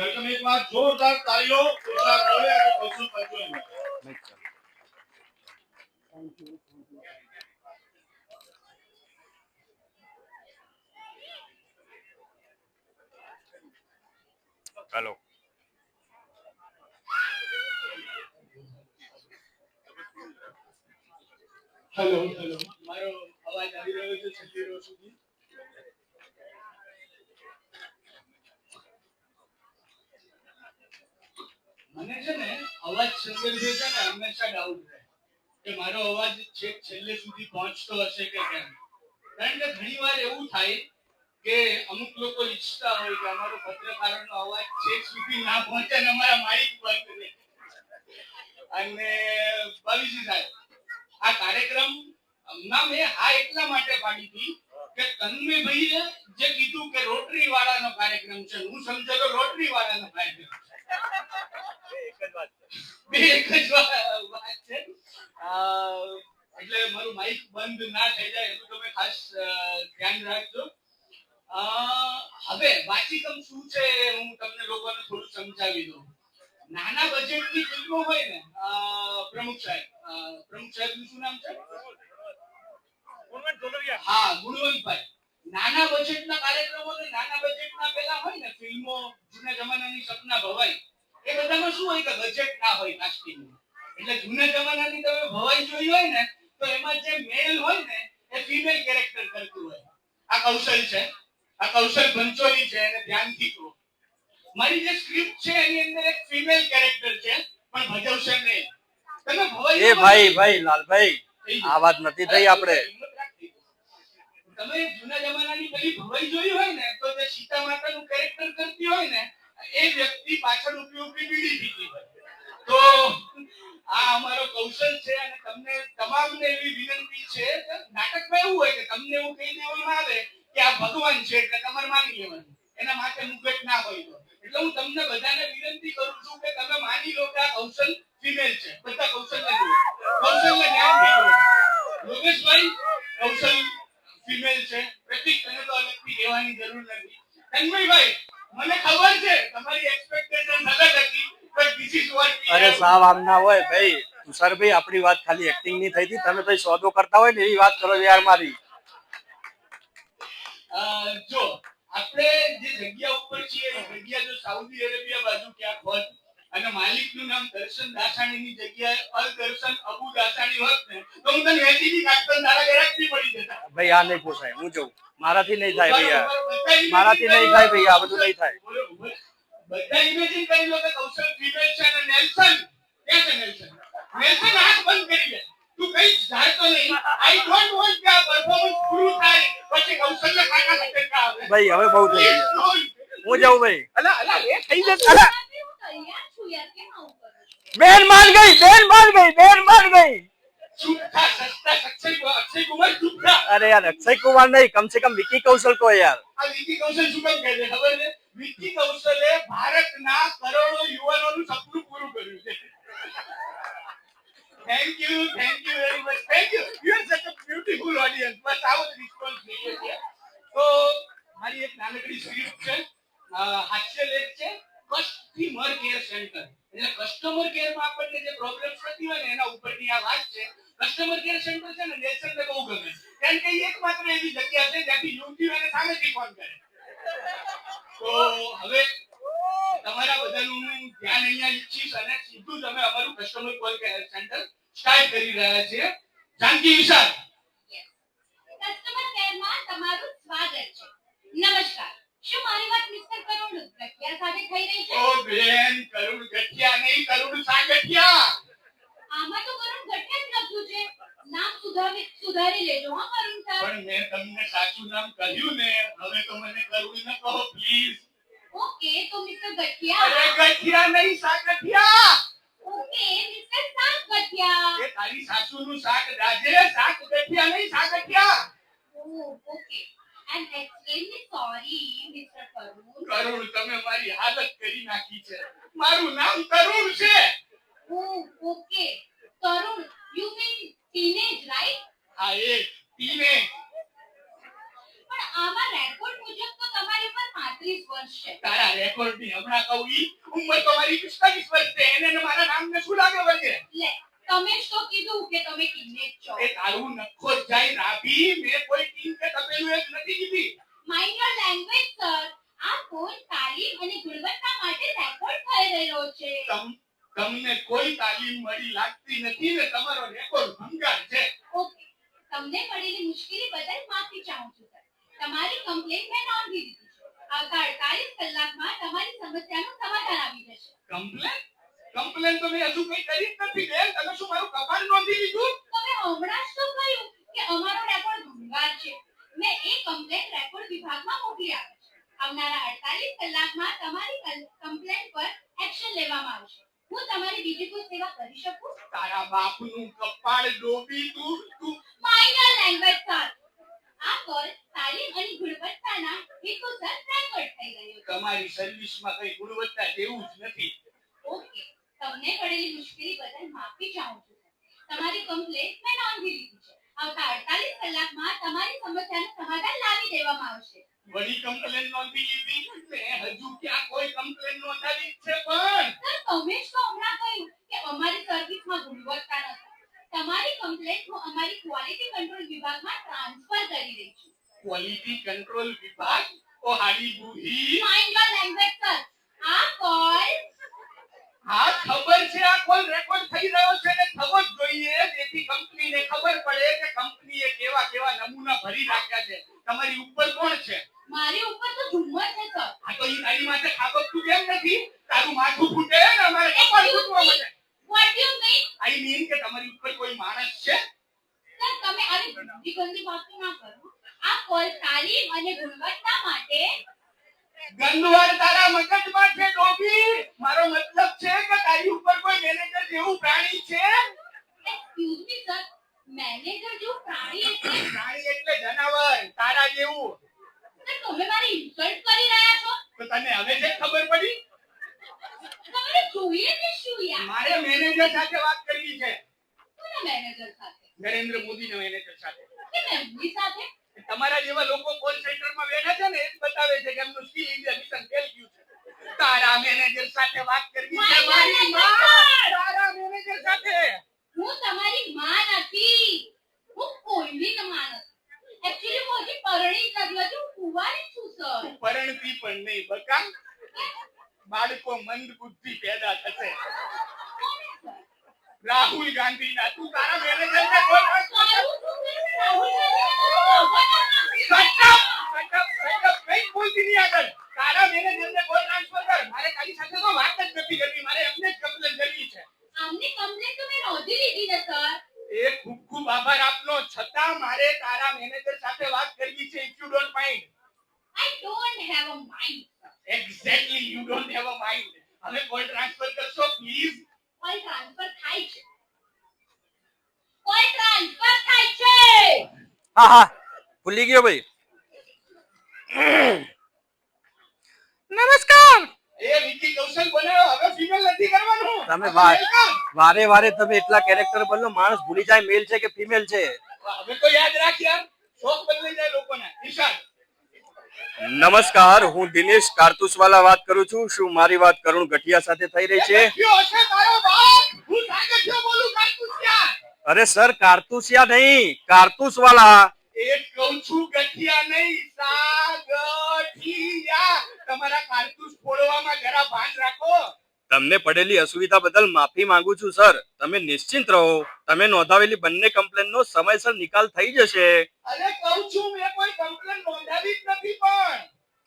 Welcome એક વાર જોરદાર તાળીઓ ગુજરાત બોલે અને કૌશલ પંચોલી માટે. ચાલો હેલો. હેલો મારો અવાજ આવી રહ્યો છે છેલ્લી રો સુધી? મને છે ને, અવાજ સંદર્ભે છે ને, હંમેશા ડાઉટ રહે. કે મારો અવાજ છેક છેલ્લે સુધી પહોંચતો હશે કે કેમ? કારણ કે ઘણી વાર એવું થાય કે અમુક લોકો ઈચ્છતા હોય કે અમારો પત્રકારોનો અવાજ છેક સુધી ના પહોંચે ને અમારા માઇક બંધ રહે. અને બાવીસી સાહેબ, આ કાર્યક્રમ ના મેં આ એટલા માટે પાડી હતી કે તન્મયભાઈએ જે કીધું કે રોટરી વાળાનો કાર્યક્રમ છે, હું સમજેલો રોટરી વાળાનો કાર્યક્રમ. એટલે મારું માઇક બંધ ના થઈ જાય એનું તમે ખાસ ધ્યાન રાખજો હવે વાચિકમ શું છે હું તમને લોકોને થોડું સમજાવી દઉં નાના બજેટની ફિલ્મો હોય ને પ્રમુખ સાહેબ પ્રમુખ પ્રમુખ સાહેબનું શું નામ છે હા ગુણવંતભાઈ નાના બજેટના કાર્યક્રમો ને નાના બજેટના પેલા હોય ને, ફિલ્મો જૂના જમાનાની સપના ભવાઈ. એ બધામાં શું હોય કે બજેટ ના હોય કાસ્ટિંગ એટલે જૂના જમાનાની તમે ભવાઈ જોઈ હોય ને તો એમાં જે મેલ હોય ને એ ફિમેલ કેરેક્ટર કરતું હોય. આ કૌશલ છે. આ કૌશલ પંચોલી છે એને ધ્યાનથી જુઓ. મારી જે સ્ક્રિપ્ટ છે એની અંદર એક ફિમેલ કેરેક્ટર છે પણ ભજવશે નહીં. તમે ભવાઈ એ ભાઈ ભાઈ લાલભાઈ આ વાત નથી થઈ આપણે. તમે જૂના જમાનાની પેલી ભવાઈ જોઈ હોય ને તો જે સીતા માતાનું કેરેક્ટર કરતી હોય ને એ વ્યક્તિ પાછળ ઊભી ઊભી બીડી પીતી તો આ અમારો કૌશલ છે અને તમને તમામને એવી વિનંતી છે, નાટકમાં એવું હોય કે તમને એવું કહી દેવામાં આવે કે આ ભગવાન છે એટલે તમારે માની લેવાનું. એના માટે મુગટ ના હોય તો. એટલે હું તમને બધાને વિનંતી કરું છું કે તમે માની લો કે આ કૌશલ ફિમેલ છે. બધા કૌશલને જુઓ. કૌશલને ધ્યાનથી જુઓ. યોગેશભાઈ, કૌશલ ફિમેલ છે. પ્રતિક, તને તો અલગથી કહેવાની જરૂર નથી. તન્મયભાઈ મને ખબર છે અરે સાવ આમ ના હોય ભાઈ? તુષારભાઈ આપણી વાત ખાલી એક્ટિંગની થઈ હતી. તમે ભાઈ સોદો કરતા હોય ને એવી વાત કરો યાર મારી. જો આપણે જે જગ્યા ઉપર છીએ જગ્યા જો સાઉદી અરેબિયા બાજુ ક્યાંક હોત અને માલિકનું નામ દર્શન દાસાણીની જગ્યાએ અલ દર્શન અબુ દાસાણી હોત ને તો હું તને વેચી ની કાઢતો ને તારા ગેરાકની પડી જતા. ભાઈ આ નહીં પોસાય. હું જઉં. મારાથી નહીં થાય ભાઈ મારાથી નહીં થાય ભાઈ, આ બધું નહીં થાય. બધા ઇમેજિન કરી લો કે કૌશલ ફિમેલ છે અને નેલ્સન. કે છે નેલ્સન. નેલ્સન હાથ બંધ કરી દે. તું કઈ જાણતો નહીં. આઈ ડોન્ટ વોન્ટ કે આ પરફોર્મન્સ પૂરું થાય પછી કૌશલને ખાટા ખટેકા આવે. ભાઈ હવે બહુ થઈ ગયું. હું જાઉં ભાઈ. અલા અલા લે થઈ જશે. અલા, બેન માન ગઈ બેન માન ગઈ બેન માન ગઈ. અરે યાર, અક્ષય કુમાર નહીં કમ સે કમ વિકી કૌશલ કો યાર. આ વિકી કૌશલ શું કામ કહે છે વિકી કૌશલે ભારતના કરોડો યુવાનોનું સપનું પૂરું કર્યું છે. Thank you thank you very much thank you you are such a beautiful audience બસ આવો જ રિસ્પોન્સ જોઈએ છે. તો મારી એક નાનકડી સ્ક્રિપ્ટ છે. હાસ્ય લેખ છે. કસ્ટમર કેર સેન્ટર એટલે કસ્ટમર કેરમાં આપણને જે પ્રોબ્લેમ્સ થતી હોય ને, એના ઉપરની આ વાત છે. કસ્ટમર કેર સેન્ટર છે ને નેશનને બહુ ગમે કારણ કે એક માત્ર એવી જગ્યા છે જ્યાંથી યુવતીઓ એને સામેથી ફોન કરે. તો હવે તમારા બધાનું હું ધ્યાન અહીંયા ઈચ્છીશ અને સીધું તમે અમારું કસ્ટમર કોલ સેન્ટર સ્ટાર્ટ કરી રહ્યા છે જાનકી વિશાલ. કસ્ટમર કેરમાં તમારું સ્વાગત છે. નમસ્કાર. શું મારી વાત મિસ્ટર કરુણ ગઠિયા સાથે થઈ રહી છે? ઓ બેન કરુણ ગઠિયા નહીં કરુણ સાગઠિયા. આમાં તો કરોડ ગઠિયા જ લખ્યું છે નામ સુધારી સુધારી લેજો હા કરુણ સર પણ મેં તમને સાચું નામ કહ્યું ને હવે તો મને કરુણ ન કહો પ્લીઝ ઓકે તો મિસ્ટર અરે ગઠિયા ગઠિયા નહીં સાગઠિયા ઓકે મિસ્ટર સાગ ગઠિયા. એ તારી સાસુનું સાગ રાજે સાગ ગઠિયા નહીં Sagathiya okay. And extremely sorry mister Karun. Karun તમે મારી હાલત કરી નાખી છે. મારું નામ કરુણ છે. ઓકે કરુણ યુ મીન ટીનેજ રાઈટ આ એક ટીને પણ આમાં રેકોર્ડ મુજબ તો તમારી ઉંમર 35 વર્ષ વર્ષ છે. તારા રેકોર્ડની હમણાં કહું ઈ ઉંમર તો મારી 45 વર્ષ છે. એને ને મારા નામને શું લાગે વળગે લે તમે જ તો કીધું કે તમે ટીનેજ છો. એ તારું નખો જાય રાભી. મેં કોઈ ટીમ કે તપેલું એક નથી કીધી. માઇન્ડ યોર લેંગ્વેજ સર આ ફોન તાલીમ અને ગુણવત્તા માટે રેકોર્ડ થઈ રહ્યો છે. તમ તમને કોઈ તાલીમ મળી લાગતી નથી ને તમારો રેકોર્ડ ઓકે તમને પડેલી મુશ્કેલી બદલ માફી ચાહું છું સર. તમારી કમ્પ્લેન મેં નોંધી દીધી છે. આવતા 48 કલાકમાં તમારી સમસ્યાનું સમાધાન આવી જશે. કમ્પ્લેન કમ્પ્લેન તો મેં હજુ કંઈ કરી જ નથી બેન. તમે શું મારું કપાળ નોંધી લીધું? તમે હમણાં જ તો કહ્યું કે અમારો રેકોર્ડ ભંગાર છે. મેં એ કમ્પ્લેન રેકોર્ડ વિભાગમાં મોકલી આપી છે. આવનારા 48 કલાકમાં તમારી કમ્પ્લેન પર એક્શન લેવામાં આવશે. હું તમારી બીજી કોઈ સેવા કરી શકું? તારા બાપનું કપાળ ડોબી તું તું. માઇનર લેંગ્વેજ સર આ કોલ તાલીમ અને ગુણવત્તાના હેતુસર રેકોર્ડ થઈ ગયો તમારી સર્વિસમાં કઈ ગુણવત્તા જેવું જ નથી. ઓકે તમને પડેલી મુશ્કેલી બદલ માફી ચાહું છું તમારી કમ્પ્લેન્ટ મેં નોંધી લીધી છે. આવતા 48 કલાકમાં તમારી સમસ્યાનું સમાધાન લાવી દેવામાં આવશે. વળી કમ્પ્લેન નોંધી લીધી? મેં હજુ ક્યાં કોઈ કમ્પ્લેન નોંધાવી છે પણ? તમે જ તો હમણાં કહ્યું કે અમારી સર્વિસમાં ગુણવત્તા નથી. તમારી કમ્પ્લેન્ટ હું અમારી ક્વોલિટી કંટ્રોલ વિભાગમાં ટ્રાન્સફર કરી રહી છું. ક્વોલિટી કંટ્રોલ વિભાગ? ઓ હાડી બુહી માઇન્ડ યોર લેંગ્વેજ સર આ કોલ હા ખબર છે આ કોલ રેકોર્ડ થઈ રહ્યો છે ને થવો જ જોઈએ જેથી કંપનીને ખબર પડે કે કંપનીએ કેવા કેવા નમૂના ભરી રાખ્યા છે તમારી ઉપર કોણ છે મારી ઉપર તો ઝુમ્મર છે સર આ તો ઈ તારી માથે ખાબકતું કેમ નથી તારું માથું ફૂટે ને અમારે કપાળ ફૂટવા માંડે what you mean I mean કે તમારી ઉપર કોઈ માણસ છે સર તમે આવી ગંદી ગંદી વાતો ના કરો આ કોલ તાલીમ અને ગુણવત્તા માટે ગંદવાડ તારા ડોબી મારો મતલબ છે કે તારી ઉપર કોઈ મેનેજર જેવું પ્રાણી છે? એક્સક્યુઝ મી સર મેનેજર જેવું પ્રાણી એટલે? પ્રાણી એટલે જનાવર તારા જેવું. તમે મારી ઇન્સલ્ટ કરી રહ્યા છો? તો તને હવે જે ખબર પડી? તમારે જોઈએ છે શું યાર? મારે મેનેજર સાથે વાત કરવી છે. કોના મેનેજર સાથે? નરેન્દ્ર મોદીના મેનેજર સાથે. કે મેમરી સાથે? તમારા જેવા લોકો કોલ સેન્ટરમાં બેઠા છે ને એ જ બતાવે છે કે એમનું સ્કિલ ઇન્ડિયા મિશન ફેલ ગયું છે તારા મેનેજર સાથે વાત મારી માં તારા મેનેજર સાથે. હું તમારી માં નથી હું કોઈની માં નથી એકચ્યુઅલી હું હજી પરણી નથી. હજી હું કુંવારી છું સર પરણતી પણ નહીં બકા. બાળકો મંદ બુદ્ધિ પેદા થશે. રાહુલ ગાંધી ના તું તારા મેનેજર ને બોલ મારું શું કરે Rahul Gandhi shut up shut up shut up કઈ બોલતી નહીં આગળ તારા મેનેજર ને બોલ ટ્રાન્સફર કર મારે તારી સાથે તો વાત જ નથી કરવી મારે એમને જ કમ્પ્લેન કરવી છે આમની કમ્પ્લેન તો મેં નોંધી લીધી ને સર એ ખૂબ ખૂબ આભાર આપનો છતાં મારે તારા મેનેજર સાથે વાત કરવી છે if you don't mind I don't have a mind exactly you don't have a mind હવે કોલ ટ્રાન્સફર કરશો પ્લીઝ કોલ ટ્રાન્સફર થાય છે. કોલ ટ્રાન્સફર થાય છે. હા હા. ભૂલી ગયો ભાઈ. નમસ્કાર. એ વિકી કૌશલ બનાવ્યો હવે ફિમેલ નથી કરવાનું. તમે હવે વાત- male કર. વારે વારે તમે એટલા કેરેક્ટર બદલો માણસ ભૂલી જાય મેલ છે કે ફિમેલ છે? હવે તો યાદ રાખ યાર શોખ ઈશાન નમસ્કાર હું દિનેશ કારતુસવાલા વાત કરું છું. શું મારી વાત કરુણ ગઠિયા સાથે થઈ રહી છે? અરે સર કારતુસિયા નહીં કારતુસવાલા. એ કહું છું ગઠિયા નહીં સાગઠિયા તમારા કારતુસ ફોડવામાં જરા ભાન રાખો. તમને પડેલી અસુવિધા બદલ માફી માંગુ છું સર. તમે નિશ્ચિંત રહો. તમે નોંધાવેલી બંને કમ્પ્લેનનો સમયસર નિકાલ થઈ જશે. અરે કહું છું મેં કોઈ કમ્પ્લેન નોંધાવી જ નથી પણ.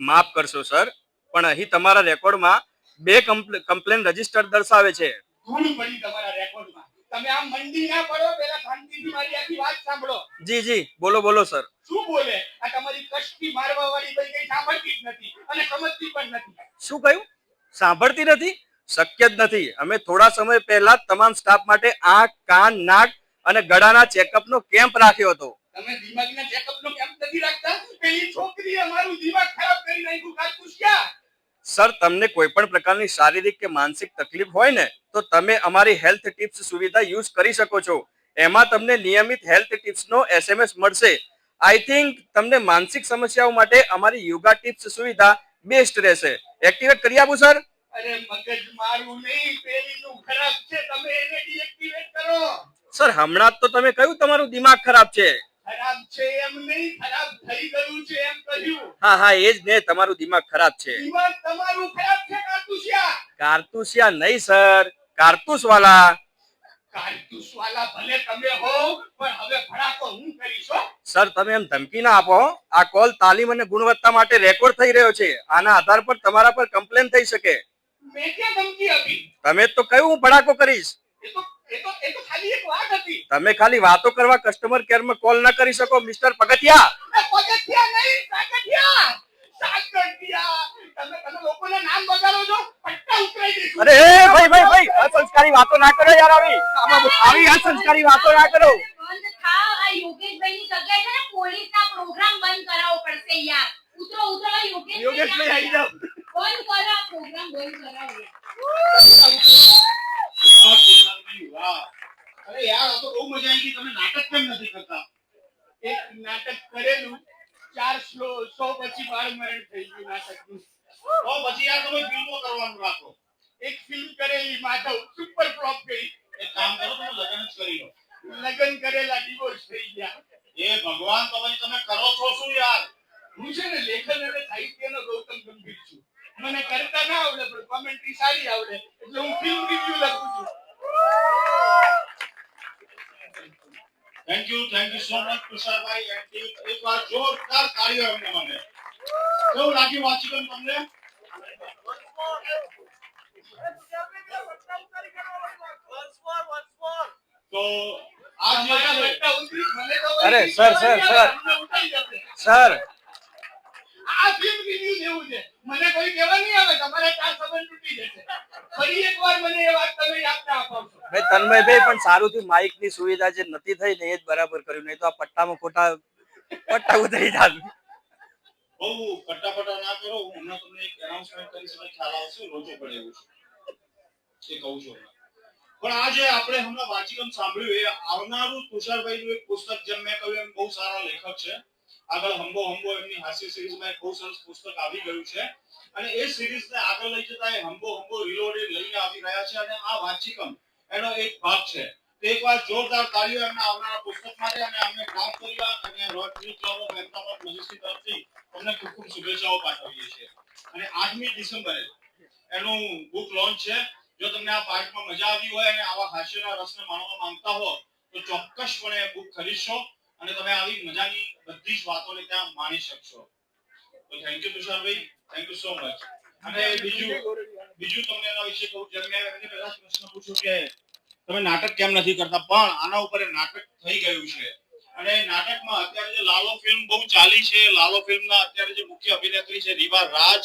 માફ કરશો સર. પણ અહીં તમારા રેકોર્ડમાં બે કમ્પ્લેન રજિસ્ટર દર્શાવે છે. ધૂળ પડી તમારા રેકોર્ડમાં. તમે આમ મંડી ના પડો પેલા શાંતિથી મારી આખી વાત સાંભળો. જી જી. બોલો બોલો સર. શું બોલે? આ તમારી કષ્ટી મારવા વાળી કઈ સાંભળતી જ નથી અને સમજતી પણ નથી. શું કહ્યું? સાંભળતી નથી? શક્ય જ નથી. અમે થોડા સમય પહેલા તમામ સ્ટાફ માટે આંખ કાન નાક અને ગળાના ચેકઅપનો કેમ્પ રાખ્યો હતો. તમે દિમાગના ચેકઅપનો કેમ્પ નથી રાખતા? પેલી છોકરીએ મારું દિમાગ ખરાબ કરી નાખ્યું કારતુસ સર તમને કોઈ પણ પ્રકારની શારીરિક કે માનસિક તકલીફ હોય ને તો તમે અમારી હેલ્થ ટિપ્સ સુવિધા યુઝ કરી શકો છો. એમાં તમને નિયમિત હેલ્થ ટિપ્સનો એસએમએસ મળશે. આઈ થિંક તમને માનસિક સમસ્યાઓ માટે અમારી યોગા ટિપ્સ સુવિધા બેસ્ટ રહેશે. એક્ટિવેટ કરી આપું સર? અરે મગજ મારું નહીં પેલીનું ખરાબ છે તમે એને ડીએક્ટિવેટ કરો. સર હમણાં તો તમે કહ્યું તમારું દિમાગ ખરાબ છે. ખરાબ છે એમ નહીં ખરાબ થઈ ગયું છે એમ કહ્યું. હા હા એ જ ને તમારું દિમાગ ખરાબ છે. દિમાગ તમારું ખરાબ છે કાતુશિયા કારતુસિયા નહીં સર કારતુસ વાલા કારતુસ વાલા ભલે તમે હો પણ હવે ભડાકો હું કરીશ સર તમે એમ ધમકી ના આપો આ કોલ તાલીમ અને ગુણવત્તા માટે રેકોર્ડ થઈ રહ્યો છે. આના આધાર પર તમારા પર કમ્પ્લેન થઈ શકે. તમે તો કહ્યું હું ભડાકો કરીશ. એ તો એ તો એ તો ખાલી એક વાત હતી. તમે ખાલી વાતો કરવા કસ્ટમર કેરમાં કોલ ના કરી શકો મિસ્ટર પગથિયા. એ પગથિયા નહીં સાગઠિયા. સાગઠિયા. તમે તમે લોકોના નામ બગાડો છો પટ્ટા ઉતરાઈ દઈશું. અરે ભાઈ ભાઈ ભાઈ અસંસ્કારી વાતો ના કરો યાર આવી. આમાં આવી અસંસ્કારી વાતો ના કરો. બંધ થાવ જગ્યાએ છે ને પોલીસના પ્રોગ્રામ બંધ કરાવવો પડશે યાર. ઉતરો ઉતરો યોગેશભાઈ યોગેશભાઈ આવી જાઓ બંધ કરો આ પ્રોગ્રામ બંધ કરાવો વાહ, તુષારભાઈ, વાહ. અરે યાર તો બહુ મજા આવી ગઈ. તમે નાટક કેમ નથી કરતા? એક નાટક કરેલું ચાર સો સો પછી બાળ મરણ થઈ ગયું નાટકનું. તો પછી યાર તમે ફિલ્મો કરવાનું રાખો. એક ફિલ્મ કરેલી માધવ સુપર ફ્લોપ ગઈ એક કામ કરો તમે લગ્ન જ કરી લો. લગ્ન કરેલા ડિવોર્સ થઈ ગયા. એ ભગવાન તો પછી તમે કરો છો શું યાર? હું છે ને લેખન અને સાહિત્યનો ગૌતમ ગંભીર છું. મને કરતા ના આવડે પણ કોમેન્ટ્રી સારી આવડે. એટલે હું ફિલ્મ રિવ્યુ લખું છું. Thank you thank you so much Tusharbhai and team એકવાર જોરદાર તાળીઓ એમને માટે કેવું લાગ્યું વાંચીકન તમને? તો આ જે તમારા છે બેટા ઉતરી, મને તો અરે, વળી સર, સર, વિશ્વાસ સર. અમને ઉઠાઈ જશે. સર આ ફિલ્મ રિવ્યુ જેવું છે મને કોઈ કહેવા નહીં આવે તમારે ત્યાં સંબંધ તૂટી જશે. ફરી એકવાર મને એ વાત તમે યાદ ના અપાવશો. ભાઈ તન્મયભાઈ પણ સારું થયું માઇકની સુવિધા જે નથી થઈ ને એ જ બરાબર કર્યું નહીં તો આ પટ્ટામાં ખોટા પટ્ટા ઉતરી જાત બહુ પટ્ટાપટ્ટા ના કરો હું હમણાં તમને એક એનાઉન્સમેન્ટ કરી સમય ખ્યાલ આવશે રોજો પડે એવું છે. એ કહું છું પણ આજે આપણે હમણાં વાંચીકમ સાંભળ્યું એ આવનારું તુષારભાઈનું એક પુસ્તક જેમ મેં કહ્યું એમ બહુ સારા લેખક છે. આગળ હંબો હંબો એમની હાસ્ય સિરીઝમાં એક બહુ સરસ પુસ્તક આવી ગયું છે. અને એ સિરીઝને આગળ લઈ જતા એ હંબો હંબો રિલોડેડ લઈને આવી રહ્યા છે અને આ વાંચીકમ એનો એક ભાગ છે. એકવાર જોરદાર તાળીઓ એમના આવનારા પુસ્તક માટે અને અમને કામ પરિવાર અને Rotary Club of Ahmedabad Majesty તરફથી તમને ખૂબ ખૂબ શુભેચ્છાઓ પાઠવીએ છીએ. અને આઠમી ડિસેમ્બરે એનું બુક લોન્ચ છે. જો તમને આ પાઠમાં મજા આવી હોય અને આવા હાસ્યના રસને માણવા માંગતા હો, તો ચોક્કસપણે બુક ખરીદશો. અને તમે આવી મજાની બધી જ વાતોને ત્યાં માણી શકશો. તો થેન્ક યુ તુષારભાઈ થેન્ક યુ સો મચ અને બીજું બીજું તમને એના વિશે કહું જેમ મેં એમને પહેલા પ્રશ્ન પૂછ્યો કે તમે નાટક કેમ નથી કરતા? પણ આના ઉપર નાટક થઈ ગયું છે. અને નાટકમાં અત્યારે જે લાલો ફિલ્મ બહુ ચાલી છે, લાલો ફિલ્મના અત્યારે જે મુખ્ય અભિનેત્રી છે, રીવા રાજ